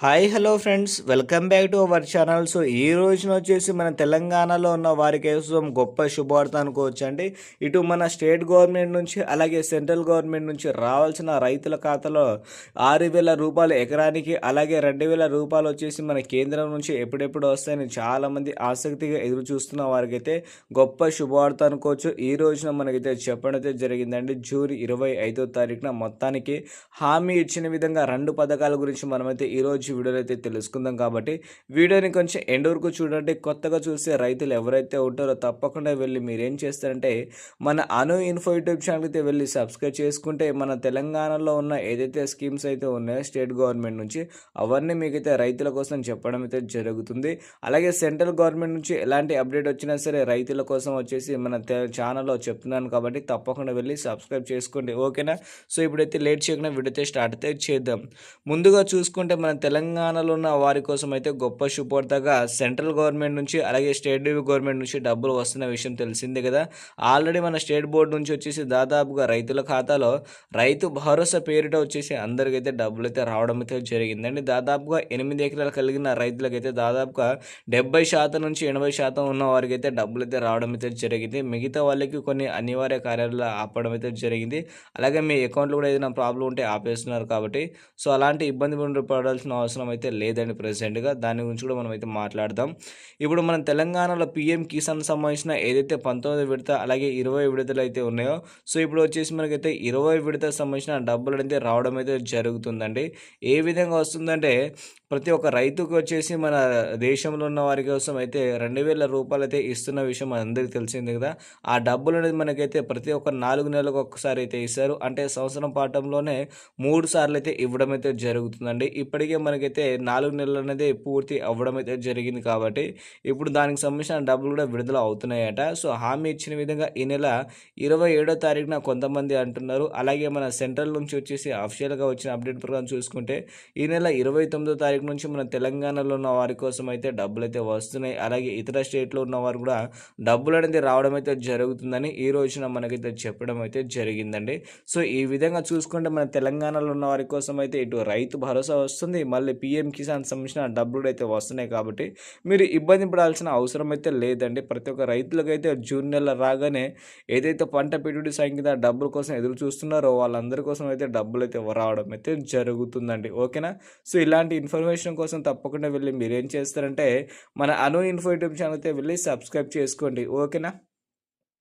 Hi hello friends welcome back to our channel so ఈ రోజున వచ్చేసి మన తెలంగాణలో ఉన్న వారి కోసం గొప్ప శుభవార్త అనుకోవచ్చు అండి ఇటు మన స్టేట్ గవర్నమెంట్ నుంచి అలాగే సెంట్రల్ గవర్నమెంట్ నుంచి రావాల్సిన రైతుల ఖాతాలో ఆరు వేల రూపాయలు ఎకరానికి అలాగే రెండు వేల రూపాయలు వచ్చేసి మన కేంద్రం నుంచి ఎప్పుడెప్పుడు వస్తాయని చాలామంది ఆసక్తిగా ఎదురు చూస్తున్న వారికైతే గొప్ప శుభవార్త అనుకోవచ్చు ఈ రోజున మనకైతే చెప్పడం అయితే జరిగిందండి. జూన్ ఇరవై ఐదో తారీఖున మొత్తానికి హామీ ఇచ్చిన విధంగా రెండు పథకాల గురించి మనమైతే ఈరోజు వీడియోలో అయితే తెలుసుకుందాం కాబట్టి వీడియోని కొంచెం ఎండ్ వరకు చూడండి. కొత్తగా చూసే రైతులు ఎవరైతే ఉంటారో తప్పకుండా వెళ్ళి మీరేం చేస్తారంటే మన అను ఇన్ఫో యూట్యూబ్ ఛానల్ అయితే వెళ్ళి సబ్స్క్రైబ్ చేసుకుంటే మన తెలంగాణలో ఉన్న ఏదైతే స్కీమ్స్ అయితే ఉన్నాయో స్టేట్ గవర్నమెంట్ నుంచి అవన్నీ మీకైతే రైతుల కోసం చెప్పడం అయితే జరుగుతుంది. అలాగే సెంట్రల్ గవర్నమెంట్ నుంచి ఎలాంటి అప్డేట్ వచ్చినా సరే రైతుల కోసం వచ్చేసి మన ఛానల్లో చెప్తున్నాను కాబట్టి తప్పకుండా వెళ్ళి సబ్స్క్రైబ్ చేసుకోండి. ఓకేనా? సో ఇప్పుడైతే లేట్ చేయకుండా వీడియో అయితే స్టార్ట్ అయితే చేద్దాం. ముందుగా చూసుకుంటే మన తెలంగాణలో ఉన్న వారి కోసం అయితే గొప్ప శుభవార్తగా సెంట్రల్ గవర్నమెంట్ నుంచి అలాగే స్టేట్ గవర్నమెంట్ నుంచి డబ్బులు వస్తున్న విషయం తెలిసిందే కదా. ఆల్రెడీ మన స్టేట్ బోర్డు నుంచి వచ్చేసి దాదాపుగా రైతుల ఖాతాలో రైతు భరోసా పేరిట వచ్చేసి అందరికైతే డబ్బులు అయితే రావడం అయితే జరిగిందండి. దాదాపుగా ఎనిమిది ఎకరాలు కలిగిన రైతులకైతే దాదాపుగా డెబ్బై శాతం నుంచి ఎనభై శాతం ఉన్న వారికి అయితే డబ్బులు అయితే రావడం అయితే జరిగింది. మిగతా వాళ్ళకి కొన్ని అనివార్య కార్యాలు ఆపడం అయితే జరిగింది. అలాగే మీ అకౌంట్లో కూడా ఏదైనా ప్రాబ్లం ఉంటే ఆపేస్తున్నారు కాబట్టి. సో అలాంటి ఇబ్బంది పడాల్సిన అవసరం అయితే లేదండి ప్రెసెంట్గా దాని గురించి కూడా మనం అయితే మాట్లాడదాం. ఇప్పుడు మనం తెలంగాణలో పిఎం కిసాన్ సంబంధించిన ఏదైతే పంతొమ్మిది విడత అలాగే ఇరవై విడతలు అయితే ఉన్నాయో సో ఇప్పుడు వచ్చేసి మనకైతే ఇరవై విడత సంబంధించిన డబ్బులు అయితే రావడం అయితే జరుగుతుందండి. ఏ విధంగా వస్తుందంటే ప్రతి ఒక్క రైతుకు వచ్చేసి మన దేశంలో ఉన్న వారి కోసం అయితే రెండు వేల రూపాయలు అయితే ఇస్తున్న విషయం అందరికీ తెలిసింది కదా. ఆ డబ్బులు అనేది మనకైతే ప్రతి ఒక్క నాలుగు నెలలకు ఒక్కసారి అయితే ఇస్తారు. అంటే సంవత్సరం పాఠంలోనే మూడు సార్లు అయితే ఇవ్వడం అయితే జరుగుతుందండి. ఇప్పటికే మన మనకైతే నాలుగు నెలలు అనేది పూర్తి అవ్వడం అయితే జరిగింది కాబట్టి ఇప్పుడు దానికి సంబంధించిన డబ్బులు కూడా విడుదల అవుతున్నాయట. సో హామీ ఇచ్చిన విధంగా ఈ నెల ఇరవై ఏడో తారీఖున కొంతమంది అంటున్నారు. అలాగే మన సెంట్రల్ నుంచి వచ్చేసి అఫిషియల్గా వచ్చిన అప్డేట్ ప్రకారం చూసుకుంటే ఈ నెల ఇరవై తొమ్మిదో తారీఖు నుంచి మన తెలంగాణలో ఉన్న వారి కోసం అయితే డబ్బులు అయితే వస్తున్నాయి. అలాగే ఇతర స్టేట్లో ఉన్న వారు కూడా డబ్బులు అనేది రావడం అయితే జరుగుతుందని ఈ రోజున మనకైతే చెప్పడం అయితే జరిగిందండి. సో ఈ విధంగా చూసుకుంటే మన తెలంగాణలో ఉన్న వారి కోసం అయితే ఇటు రైతు భరోసా వస్తుంది. మళ్ళీ పిఎం కిసాన్ సంబంధించిన డబ్బులు అయితే వస్తున్నాయి కాబట్టి మీరు ఇబ్బంది పడాల్సిన అవసరం అయితే లేదండి. ప్రతి ఒక్క రైతులకైతే జూన్ నెల రాగానే ఏదైతే పంట పెట్టుబడి సంఖ్య డబ్బుల కోసం ఎదురు చూస్తున్నారో వాళ్ళందరి కోసం అయితే డబ్బులు అయితే రావడం అయితే జరుగుతుందండి. ఓకేనా? సో ఇలాంటి ఇన్ఫర్మేషన్ ఇన్ఫర్మేషన్ కోసం తప్పకుండా వెళ్ళి మీరు ఏం చేస్తారంటే మన అను ఇన్ఫో యూట్యూబ్ ఛానల్ అయితే వెళ్ళి సబ్స్క్రైబ్ చేసుకోండి. ఓకేనా?